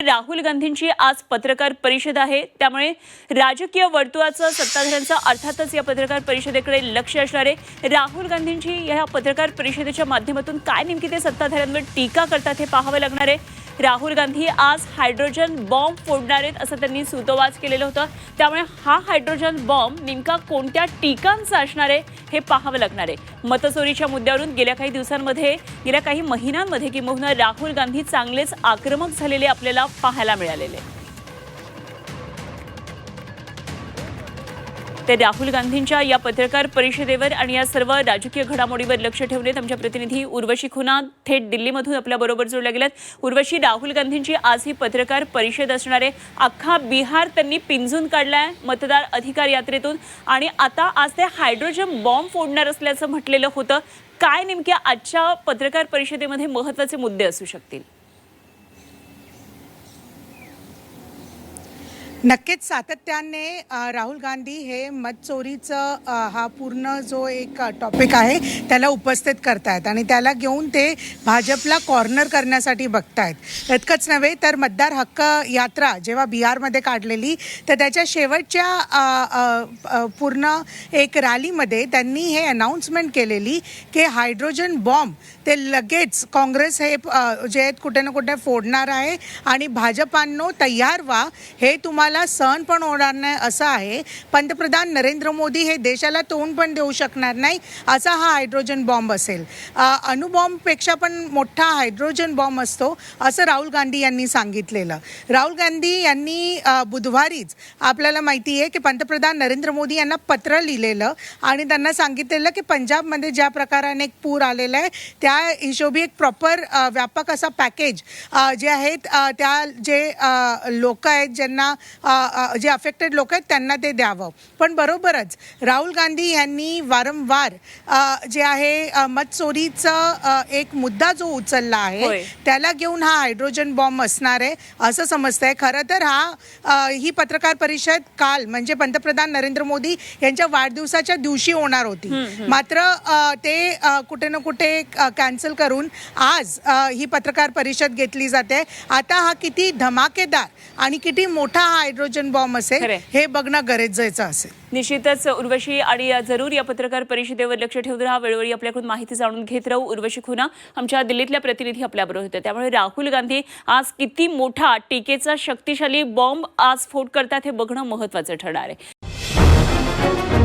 राहुल गांधींची आज पत्रकार परिषद आहे. त्यामुळे राजकीय वर्तुळाचं सत्ताधाऱ्यांचं अर्थातच या पत्रकार परिषदेकडे लक्ष असणार आहे राहुल गांधींची या पत्रकार परिषदेच्या माध्यमातून काय नेमकी ते सत्ताधाऱ्यांवर टीका करतात हे पाहावं लागणार आहे. राहुल गांधी आज हायड्रोजन बॉम्ब फोडणार आहेत असं त्यांनी सुतोवाच केलेलं होतं. त्यामुळे हा हायड्रोजन बॉम्ब नेमका कोणत्या टीकांचा असणार आहे हे पाहावं लागणार आहे. मतचोरीच्या मुद्द्यावरून गेल्या काही दिवसांमध्ये गेल्या काही महिन्यांमध्ये किंबहुना राहुल गांधी चांगलेच आक्रमक झालेले आपल्याला पाहायला मिळालेले. ते राहुल गांधींच्या या पत्रकार परिषदेवर आणि या सर्व राजकीय घडामोडीवर लक्ष ठेवलेत आमच्या प्रतिनिधी उर्वशी खुना. थेट दिल्लीमधून आपल्या बरोबर जोडल्या गेल्यात. उर्वशी राहुल गांधींची आज ही पत्रकार परिषद असणार आहे. अख्खा बिहार त्यांनी पिंजून काढलाय मतदार अधिकार यात्रेतून. आणि आता आज ते हायड्रोजन बॉम्ब फोडणार असल्याचं म्हटलेलं होतं. काय नेमक्या आजच्या पत्रकार परिषदेमध्ये महत्त्वाचे मुद्दे असू शकतील? नक्कीच सातत्याने राहुल गांधी हे मतचोरीचं हा पूर्ण जो एक टॉपिक आहे त्याला उपस्थित करतायत आणि त्याला घेऊन ते भाजपला कॉर्नर करण्यासाठी बघतायत. इतकंच नव्हे तर मतदार हक्क यात्रा जेव्हा बिहारमध्ये काढलेली तर त्याच्या शेवटच्या पूर्ण एक रॅलीमध्ये त्यांनी हे अनाऊन्समेंट केलेली की हायड्रोजन बॉम्ब ते लगेच काँग्रेस हे जे आहेत कुठे ना कुठे फोडणार आहे आणि भाजपांनो तयार व्हा हे तुम्हाला सहन पण होणार नाही असं आहे. पंतप्रधान नरेंद्र मोदी हे देशाला तोंड पण देऊ शकणार नाही असा हा हायड्रोजन बॉम्ब असेल. अणुबॉम्बपेक्षा पण मोठा हायड्रोजन बॉम्ब असतो असं राहुल गांधी यांनी सांगितलेलं. राहुल गांधी यांनी बुधवारीच आपल्याला माहिती आहे की पंतप्रधान नरेंद्र मोदी यांना पत्र लिहिलेलं आणि त्यांना सांगितलेलं की पंजाबमध्ये ज्या प्रकाराने एक पूर आलेला आहे त्या हिशोबी एक प्रॉपर व्यापक असा पॅकेज जे आहेत त्या जे लोक आहेत ज्यांना जे अफेक्टेड लोक आहेत त्यांना ते द्यावं. पण बरोबरच राहुल गांधी यांनी वारंवार जे आहे अ, मतचोरीचं अ, एक मुद्दा जो उचलला. आहे त्याला घेऊन हा हायड्रोजन बॉम्ब असणार आहे असं समजतंय. खरं तर हा ही पत्रकार परिषद काल म्हणजे पंतप्रधान नरेंद्र मोदी यांच्या वाढदिवसाच्या दिवशी होणार होती. मात्र ते कुठे ना कुठे कॅन्सल करून आज ही पत्रकार परिषद घेतली जाते. आता हा किती धमाकेदार आणि किती मोठा हा हायड्रोजन बॉम्ब असेल खरंय. हे बघणं गरजेचं असेल. निश्चितच उर्वशी आणि जरूर या पत्रकार परिषदेवर लक्ष ठेवून राहा. वेळोवेळी आपल्याकडून माहिती जाणून घेत राहू. उर्वशी खुना आमच्या दिल्लीतल्या प्रतिनिधी आपल्याबरोबर होते. त्यामुळे राहुल गांधी आज किती मोठा टीकेचा शक्तिशाली बॉम्ब आज स्फोट करतात हे बघणं महत्वाचं ठरणार आहे.